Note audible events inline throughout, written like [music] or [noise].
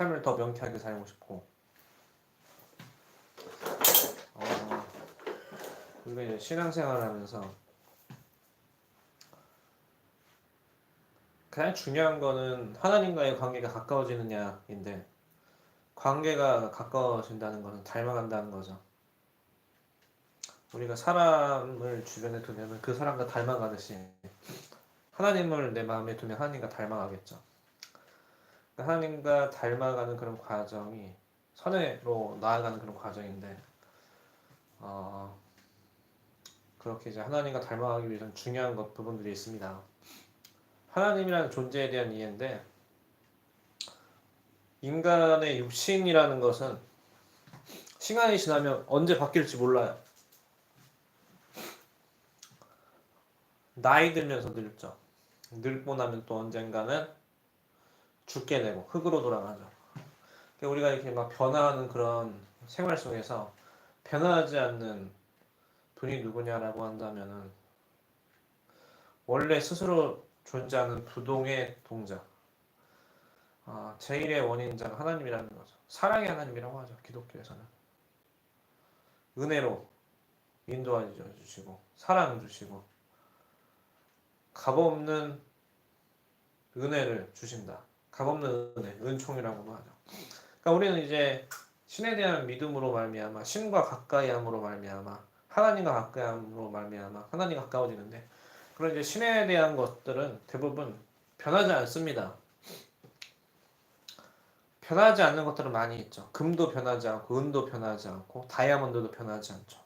삶을 더 명쾌하게 살고 싶고 어, 우리가 이제 신앙생활을 하면서 가장 중요한 거는 하나님과의 관계가 가까워지느냐인데 관계가 가까워진다는 것은 닮아간다는 거죠. 우리가 사람을 주변에 두면 그 사람과 닮아가듯이 하나님을 내 마음에 두면 하나님과 닮아가겠죠. 하나님과 닮아가는 그런 과정이 선회로 나아가는 그런 과정인데 어, 그렇게 이제 하나님과 닮아가기 위해서는 중요한 것 부분들이 있습니다. 하나님이라는 존재에 대한 이해인데 인간의 육신이라는 것은 시간이 지나면 언제 바뀔지 몰라요. 나이 들면서 늙죠. 늙고 나면 또 언젠가는 죽게 되고 흙으로 돌아가죠. 우리가 이렇게 막 변화하는 그런 생활 속에서 변화하지 않는 분이 누구냐라고 한다면은 원래 스스로 존재하는 부동의 동자. 아, 제일의 원인자가 하나님이라는 거죠. 사랑의 하나님이라고 하죠. 기독교에서는. 은혜로 인도하여 주시고 사랑 주시고 값없는 은혜를 주신다. 값없는 은총이라고도 하죠. 그러니까 우리는 이제 신에 대한 믿음으로 말미암아 신과 가까이함으로 말미암아 하나님과 가까이함으로 말미암아 하나님과 가까워지는데 그런 이제 신에 대한 것들은 대부분 변하지 않습니다. 변하지 않는 것들은 많이 있죠. 금도 변하지 않고 은도 변하지 않고 다이아몬드도 변하지 않죠.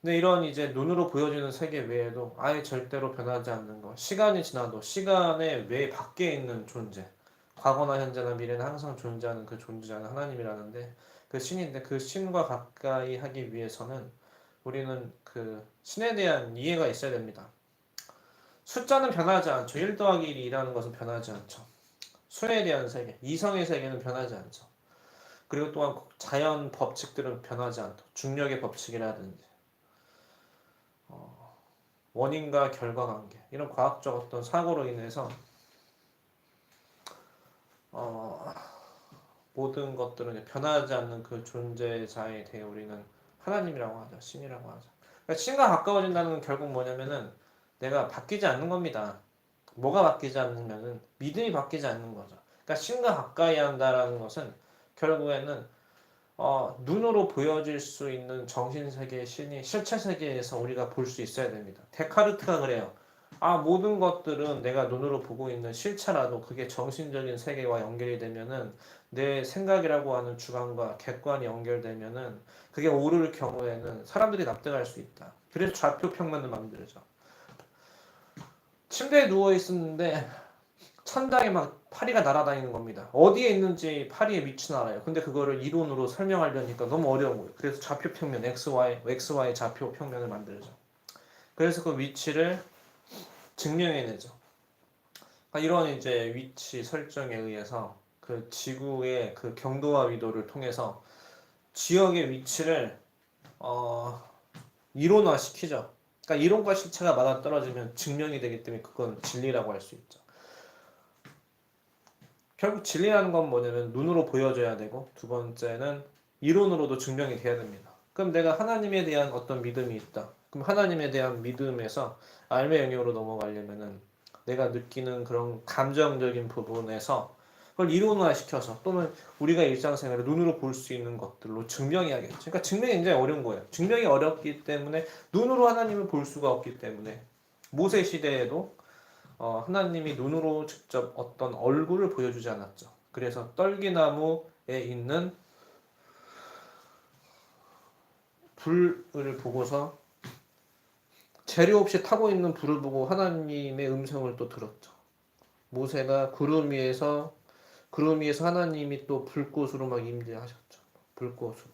근데 이런 이제 눈으로 보여지는 세계 외에도 아예 절대로 변하지 않는 것. 시간이 지나도 시간의 외 밖에 있는 존재. 과거나 현재나 미래는 항상 존재하는 그 존재자는 하나님이라는데 그 신인데 그 신과 가까이 하기 위해서는 우리는 그 신에 대한 이해가 있어야 됩니다. 숫자는 변하지 않죠. 1 더하기 1이라는 것은 변하지 않죠. 수에 대한 세계, 이성의 세계는 변하지 않죠. 그리고 또한 자연 법칙들은 변하지 않죠. 중력의 법칙이라든지 어, 원인과 결과 관계 이런 과학적 어떤 사고로 인해서 어, 모든 것들은 변하지 않는 그 존재자에 대해 우리는 하나님이라고 하죠. 신이라고 하죠. 그러니까 신과 가까워진다는 건 결국 뭐냐면은 내가 바뀌지 않는 겁니다. 뭐가 바뀌지 않느냐면 믿음이 바뀌지 않는 거죠. 그러니까 신과 가까이 한다라는 것은 결국에는 어, 눈으로 보여질 수 있는 정신 세계의 신이 실체 세계에서 우리가 볼 수 있어야 됩니다. 데카르트가 그래요. 아 모든 것들은 내가 눈으로 보고 있는 실체라도 그게 정신적인 세계와 연결이 되면은 내 생각이라고 하는 주관과 객관이 연결되면은 그게 옳을 경우에는 사람들이 납득할 수 있다. 그래서 좌표 평면을 만들죠. 침대에 누워 있었는데 천장에 막 파리가 날아다니는 겁니다. 어디에 있는지 파리의 위치는 알아요. 근데 그거를 이론으로 설명하려니까 너무 어려운 거예요. 그래서 좌표 평면 x, y, x, y 좌표 평면을 만들죠. 그래서 그 위치를 증명해내죠. 그러니까 이런 이제 위치 설정에 의해서 그 지구의 그 경도와 위도를 통해서 지역의 위치를 어, 이론화 시키죠. 그러니까 이론과 실체가 맞아 떨어지면 증명이 되기 때문에 그건 진리라고 할 수 있죠. 결국 진리라는 건 뭐냐면 눈으로 보여줘야 되고 두 번째는 이론으로도 증명이 돼야 됩니다. 그럼 내가 하나님에 대한 어떤 믿음이 있다. 그럼 하나님에 대한 믿음에서 알매 영역으로 넘어가려면은 내가 느끼는 그런 감정적인 부분에서 그걸 이론화 시켜서 또는 우리가 일상생활에 눈으로 볼 수 있는 것들로 증명해야겠죠. 그러니까 증명이 굉장히 어려운 거예요. 증명이 어렵기 때문에 눈으로 하나님을 볼 수가 없기 때문에 모세 시대에도 어, 하나님이 눈으로 직접 어떤 얼굴을 보여주지 않았죠. 그래서 떨기나무에 있는 불을 보고서 재료 없이 타고 있는 불을 보고 하나님의 음성을 또 들었죠. 모세가 구름 위에서 구름 위에서 하나님이 또 불꽃으로 막 임재하셨죠. 불꽃으로.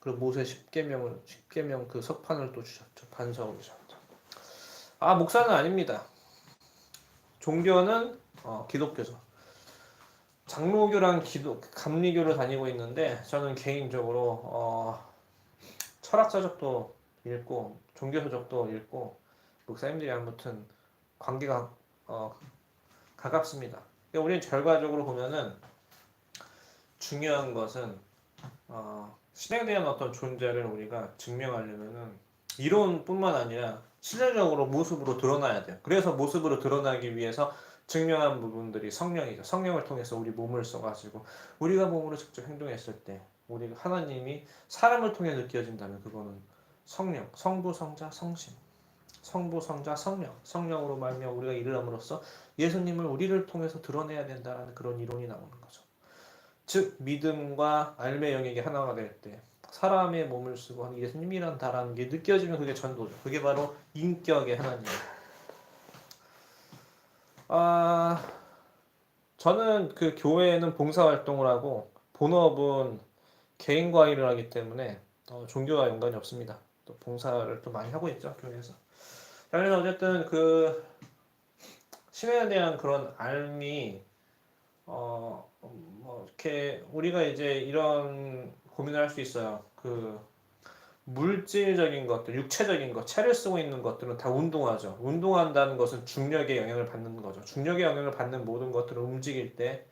그리고 모세 십계명을 십계명 그 석판을 또 주셨죠. 반석을 주셨죠. 아 목사는 아닙니다. 종교는 어, 기독교죠. 장로교랑 기독 감리교를 다니고 있는데 저는 개인적으로 어, 철학 서적도 읽고 종교 서적도 읽고 목사님들이 아무튼 관계가 어, 가깝습니다. 우리는 결과적으로 보면은 중요한 것은 어, 신에 대한 어떤 존재를 우리가 증명하려면은 이론뿐만 아니라 실질적으로 모습으로 드러나야 돼요. 그래서 모습으로 드러나기 위해서 증명한 부분들이 성령이죠. 성령을 통해서 우리 몸을 써가지고 우리가 몸으로 직접 행동했을 때 우리가 하나님이 사람을 통해 느껴진다면 그거는 성령, 성부, 성자, 성신, 성부, 성자, 성령, 성령으로 말며 우리가 일을 함으로써 예수님을 우리를 통해서 드러내야 된다는 그런 이론이 나오는 거죠. 즉 믿음과 알매 영역이 하나가 될 때 사람의 몸을 쓰고 예수님이란다라는 게 느껴지면 그게 전도죠. 그게 바로 인격의 하나님이에요. 아 저는 그 교회에는 봉사 활동을 하고 본업은 개인 과 일을 하기 때문에 어, 종교와 연관이 없습니다. 또 봉사를 또 많이 하고 있죠 교회에서. 자, 그래서 어쨌든 그 신에 대한 그런 알미 어, 뭐 이렇게 우리가 이제 이런 고민을 할 수 있어요. 그 물질적인 것들, 육체적인 것, 채를 쓰고 있는 것들은 다 운동하죠. 운동한다는 것은 중력의 영향을 받는 거죠. 중력의 영향을 받는 모든 것들을 움직일 때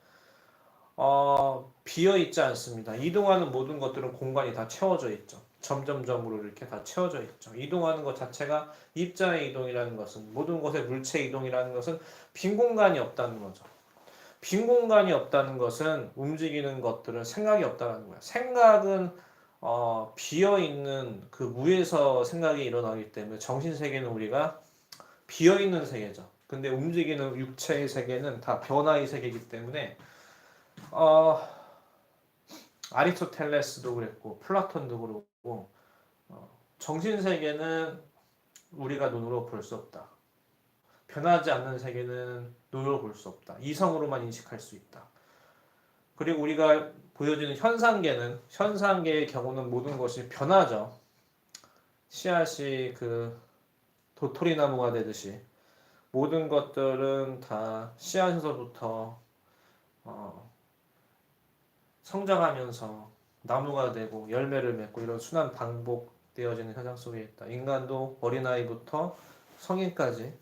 어, 비어 있지 않습니다. 이동하는 모든 것들은 공간이 다 채워져 있죠. 점점점으로 이렇게 다 채워져 있죠. 이동하는 것 자체가 입자의 이동이라는 것은 모든 것의 물체 이동이라는 것은 빈 공간이 없다는 거죠. 빈 공간이 없다는 것은 움직이는 것들은 생각이 없다는 거야. 생각은 어, 비어 있는 그 무에서 생각이 일어나기 때문에 정신 세계는 우리가 비어 있는 세계죠. 근데 움직이는 육체의 세계는 다 변화의 세계이기 때문에 어, 아리스토텔레스도 그랬고 플라톤도 그렇고 어, 정신 세계는 우리가 눈으로 볼 수 없다. 변하지 않는 세계는 눈으로 볼 수 없다. 이성으로만 인식할 수 있다. 그리고 우리가 보여지는 현상계는 현상계의 경우는 모든 것이 변하죠. 씨앗이 그 도토리 나무가 되듯이 모든 것들은 다 씨앗에서부터 어, 성장하면서 나무가 되고 열매를 맺고 이런 순환 반복되어지는 현상 속에 있다. 인간도 어린아이부터 성인까지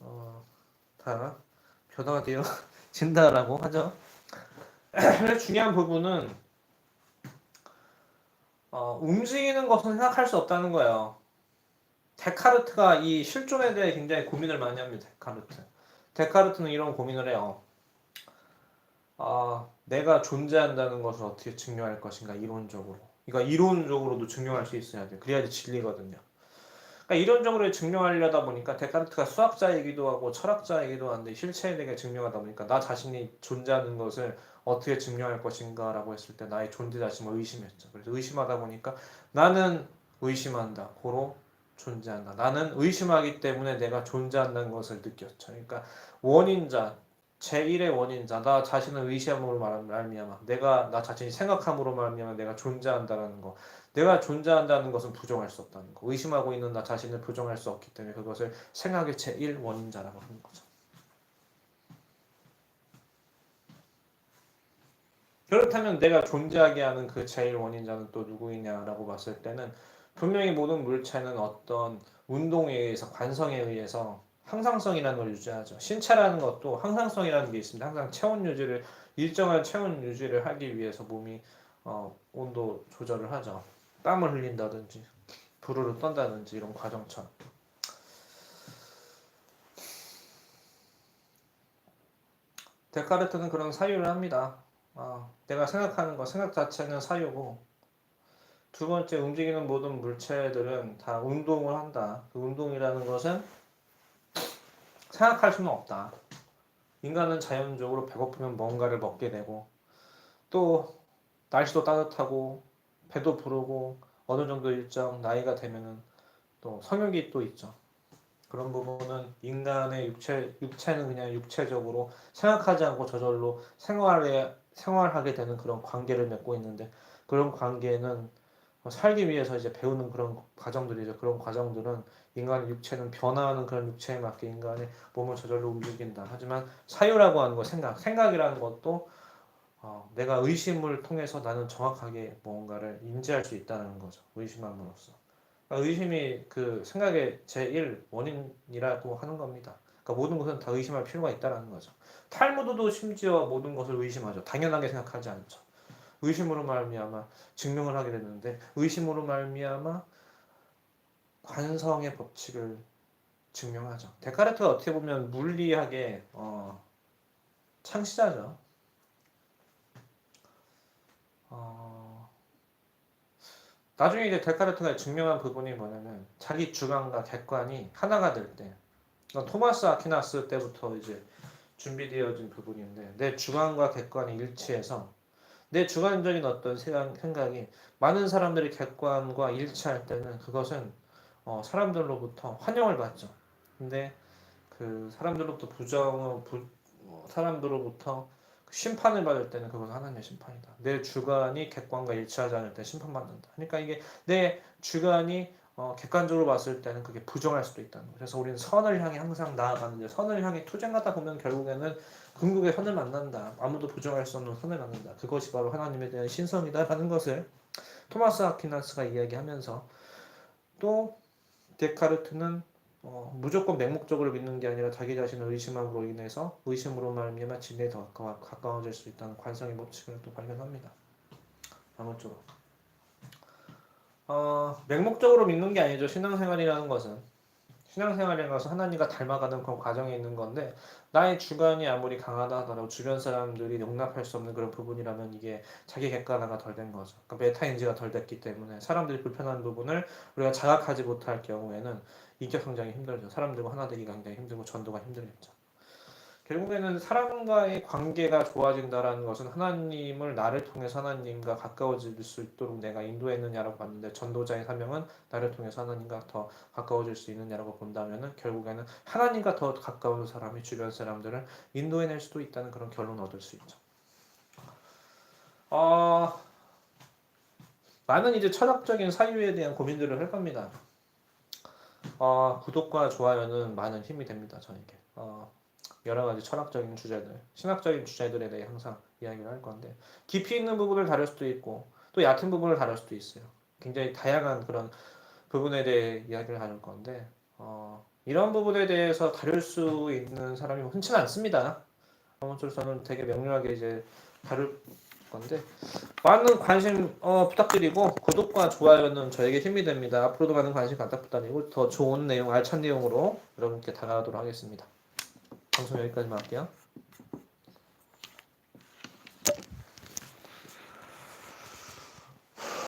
어, 다 변화가 되어진다라고 [laughs] 하죠. 중요한 부분은 어, 움직이는 것은 생각할 수 없다는 거예요. 데카르트가 이 실존에 대해 굉장히 고민을 많이 합니다. 데카르트. 데카르트는 이런 고민을 해요. 아, 내가 존재한다는 것을 어떻게 증명할 것인가 이론적으로. 그러니까 이론적으로도 증명할 수 있어야 돼. 그래야지 진리거든요. 그러니까 이론적으로 증명하려다 보니까 데카르트가 수학자이기도 하고 철학자이기도 한데 실체에 대해 증명하다 보니까 나 자신이 존재하는 것을 어떻게 증명할 것인가라고 했을 때 나의 존재 자신을 의심했죠. 그래서 의심하다 보니까 나는 의심한다. 고로 존재한다. 나는 의심하기 때문에 내가 존재한다는 것을 느꼈죠. 그러니까 원인자, 제1의 원인자, 나 자신을 의심함으로 말미암아, 내가 나 자신이 생각함으로 말미암아 내가 존재한다는 거, 내가 존재한다는 것은 부정할 수 없다는 거, 의심하고 있는 나 자신을 부정할 수 없기 때문에 그것을 생각의 제1 원인자라고 하는 거죠. 그렇다면 내가 존재하게 하는 그 제일 원인자는 또 누구이냐라고 봤을 때는 분명히 모든 물체는 어떤 운동에 의해서 관성에 의해서 항상성이라는 걸 유지하죠. 신체라는 것도 항상성이라는 게 있습니다. 항상 체온 유지를 일정한 체온 유지를 하기 위해서 몸이 어, 온도 조절을 하죠. 땀을 흘린다든지 불을 떤다든지 이런 과정처럼. 데카르트는 그런 사유를 합니다. 어, 내가 생각하는 거, 생각 자체는 사유고, 두 번째, 움직이는 모든 물체들은 다 운동을 한다. 그 운동이라는 것은 생각할 수는 없다. 인간은 자연적으로 배고프면 뭔가를 먹게 되고, 또 날씨도 따뜻하고, 배도 부르고, 어느 정도 일정 나이가 되면은 또 성욕이 또 있죠. 그런 부분은 인간의 육체, 육체는 그냥 육체적으로 생각하지 않고 저절로 생활에 생활하게 되는 그런 관계를 맺고 있는데 그런 관계는 살기 위해서 이제 배우는 그런 과정들이죠. 그런 과정들은 인간의 육체는 변화하는 그런 육체에 맞게 인간의 몸을 저절로 움직인다. 하지만 사유라고 하는 거 생각, 생각이라는 것도 어, 내가 의심을 통해서 나는 정확하게 뭔가를 인지할 수 있다는 거죠. 의심함으로써. 그러니까 의심이 그 생각의 제1 원인이라고 하는 겁니다. 그러니까 모든 것은 다 의심할 필요가 있다라는 거죠. 탈무드도 심지어 모든 것을 의심하죠. 당연하게 생각하지 않죠. 의심으로 말미암아 증명을 하게 되는데 의심으로 말미암아 관성의 법칙을 증명하죠. 데카르트가 어떻게 보면 물리학의 어, 창시자죠. 어, 나중에 이제 데카르트가 증명한 부분이 뭐냐면 자기 주관과 객관이 하나가 될 때, 이건 토마스 아퀴나스 때부터 이제 준비되어진 부분인데 내 주관과 객관이 일치해서 내 주관적인 어떤 생각- 생각이 많은 사람들이 객관과 일치할 때는 그것은 어, 사람들로부터 환영을 받죠. 근데 그 사람들로부터 부정, 부, 어, 사람들로부터 심판을 받을 때는 그것은 하나님의 심판이다. 내 주관이 객관과 일치하지 않을 때 심판받는다. 그러니까 이게 내 주관이 어, 객관적으로 봤을 때는 그게 부정할 수도 있다는 거예요. 그래서 우리는 선을 향해 항상 나아가는데 선을 향해 투쟁하다 보면 결국에는 궁극의 선을 만난다. 아무도 부정할 수 없는 선을 만난다. 그것이 바로 하나님에 대한 신성이다라는 것을 토마스 아퀴나스가 이야기하면서 또 데카르트는 어, 무조건 맹목적으로 믿는 게 아니라 자기 자신을 의심함으로 인해서 의심으로 말미암아 진리에 더 가까워, 가까워질 수 있다는 관성의 법칙을 또 발견합니다. 아무쪼록 어, 맹목적으로 믿는 게 아니죠. 신앙생활이라는 것은 신앙생활이라는 것은 하나님과 닮아가는 그런 과정에 있는 건데 나의 주관이 아무리 강하다 하더라도 주변 사람들이 용납할 수 없는 그런 부분이라면 이게 자기 객관화가 덜 된 거죠. 그러니까 메타인지가 덜 됐기 때문에 사람들이 불편한 부분을 우리가 자각하지 못할 경우에는 인격 성장이 힘들죠. 사람들과 하나 되기가 굉장히 힘들고 전도가 힘들겠죠. 결국에는 사람과의 관계가 좋아진다라는 것은 하나님을 나를 통해서 하나님과 가까워질 수 있도록 내가 인도했느냐라고 봤는데 전도자의 사명은 나를 통해서 하나님과 더 가까워질 수 있느냐라고 본다면은 결국에는 하나님과 더 가까운 사람이 주변 사람들을 인도해낼 수도 있다는 그런 결론을 얻을 수 있죠. 어, 많은 이제 철학적인 사유에 대한 고민들을 할 겁니다. 어, 구독과 좋아요는 많은 힘이 됩니다, 저에게. 어, 여러 가지 철학적인 주제들, 신학적인 주제들에 대해 항상 이야기를 할 건데 깊이 있는 부분을 다룰 수도 있고 또 얕은 부분을 다룰 수도 있어요. 굉장히 다양한 그런 부분에 대해 이야기를 나눌 건데 어, 이런 부분에 대해서 다룰 수 있는 사람이 흔치 는 않습니다. 아무쪼록 저는 되게 명료하게 이제 다룰 건데 많은 관심 어, 부탁드리고 구독과 좋아요는 저에게 힘이 됩니다. 앞으로도 많은 관심 갖다 부탁드리고 더 좋은 내용, 알찬 내용으로 여러분께 다가가도록 하겠습니다. 방송 여기까지만 할게요.